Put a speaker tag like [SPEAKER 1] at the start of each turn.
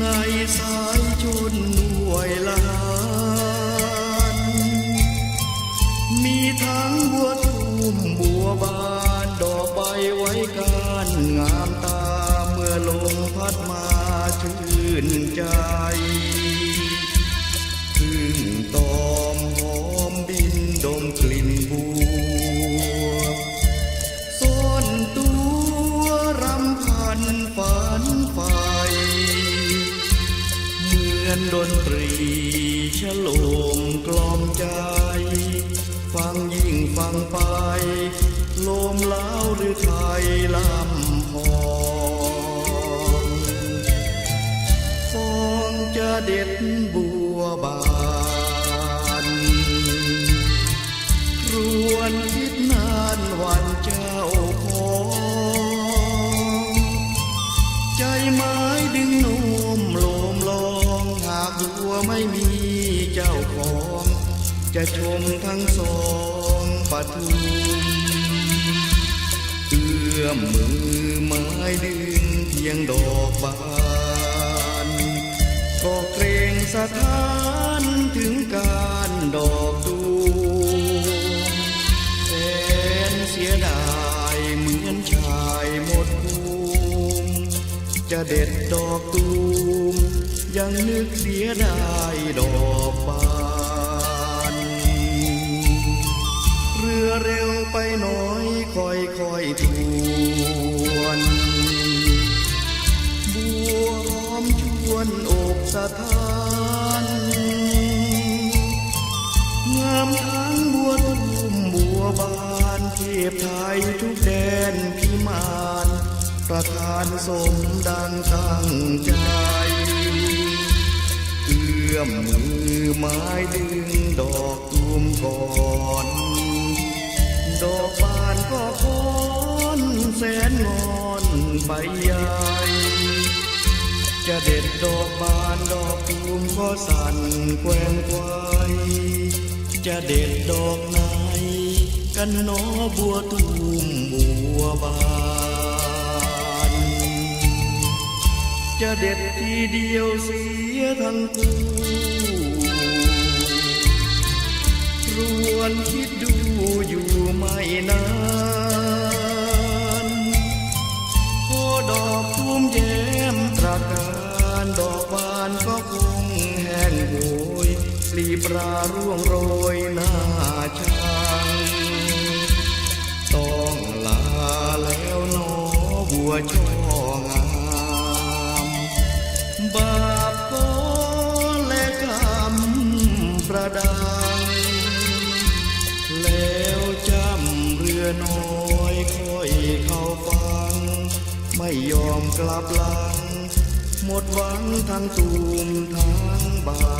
[SPEAKER 1] ในสายชนหวยลานมีทั้งบัวทุ่มบัวบานดอกใบไว้การงามตาเมื่อลมพัดมาชื่นใจ นดนตรีฉลมกลอมใจ ฟังยิ่งฟังไป โลมเล้าวหรือไทยลำพองฟองจะเด็ดบัวบา บัวไม่มีเจ้าของ จะชมทั้งสองปทุมเอื้อมมือไม้ดึงเพียงดอกบานก็เกรงสถานถึงการดอกตูมแสนเสียดายเหมือนชายหมดภูมิจะเด็ดดอกตูม ยังนึกเสียดายดอกบานเรือเร็วไปน้อยคอยคอยทวนบัวหอมชวนอกสถานงามทั้งบัวทุ่มบัวบานเทียบไทยทุกแดนพิมานประทานสมดังตั้งใจ เอื้อมมือไม้ดึงดอกตูมก่อน ดอกบานก็คอนแสนงอนใบใหญ่จะเด็ดดอกบานดอกตูมก็สั่นแกว่งไกวจะเด็ดดอกไหนกันนอบัวตูมบัวบาน จะเด็ดทีเดียวเสียทั้งคู่รวนคิดดูอยู่ไม่นานโอดอกทุ่มแย้มตราการดอกบานก็คงแห้งโหยปลีปราร่วงโรยหน้าช่าง ดัง แล้วจำเรือน้อยค่อยเข้าฟัง ไม่ยอมกลับหลัง หมดหวังทั้งตูมทั้งบา